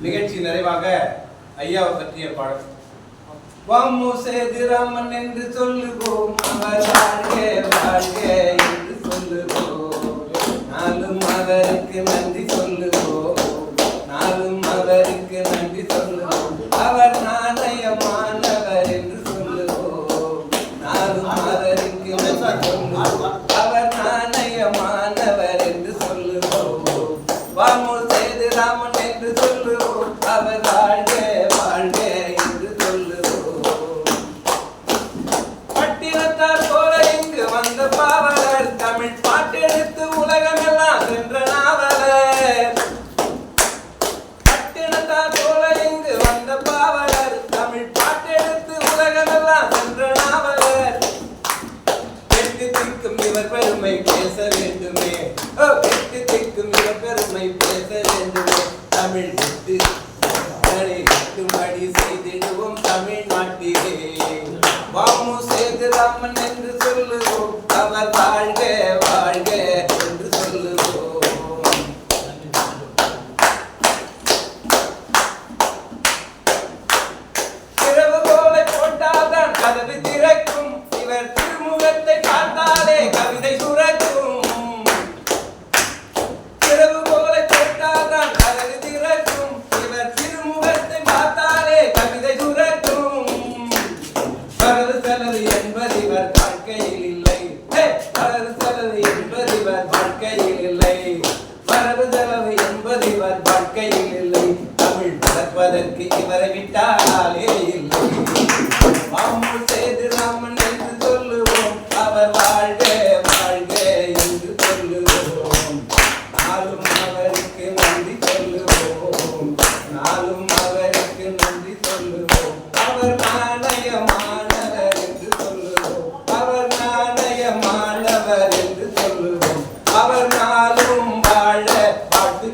நிகழ்ச்சி நிறைவாக ஐயாவை பற்றிய பாடல். வாமு சேதுராமன் என்று சொல்லுவோம் அவர் வாழ்க வாழ்க என்று சொல்லுவோம். நாளும் அவருக்கு நன்றி சொல்லுவோம். நாளும் அவருக்கு நன்றி சொல்லுவோம். அவர் நாணயமானவர் என்று சொல்லுவோம். நாளும் அவருக்கு நன்றி சொல்லுவோம். அவர் நாணயமானவர் என்று சொல்லுவோம் அவர் வாழ்க வாழ்க என்று சொல்லுவோம். பட்டினத்தார் போல இங்கு வந்த பாவலர் தமிழ் பாட்டெடுத்து உலகமெல்லாம் வென்ற நாவலர். பட்டினத்தார் போல இங்கு வந்த பாவலர் தமிழ் பாட்டெடுத்து உலகமெல்லாம் வென்ற நாவலர். எட்டு திக்கும் இவர் பெருமை பேச வேண்டுமே. தமிழ் விட்டு எட்டும்படி செய்திடுவோம் தமிழ்நாட்டிலே. வாமு சேதுராமன் என்று சொல்லுவோம் அவர் வாழ்க என்பது இவர் வாழ்க்கையில் இல்லை. தமிழ் வளர்ப்பதற்கு இவரை விட்டாலே இல்லை. மாமூல் செய்து ராமன் என்று சொல்லுவோம். அவர் வாழ்க வாழ்க என்று சொல்லுவோம். நாளும் அவருக்கு நன்றி சொல்லுவோம். நாளும் அவருக்கு நன்றி சொல்லுவோம். அவர் நாணயமானவர் என்று சொல்லுவோம். அவர் நாணயமானவர் என்று சொல்லுவோம். அவர் நாளும் வாழ வாழ்த்து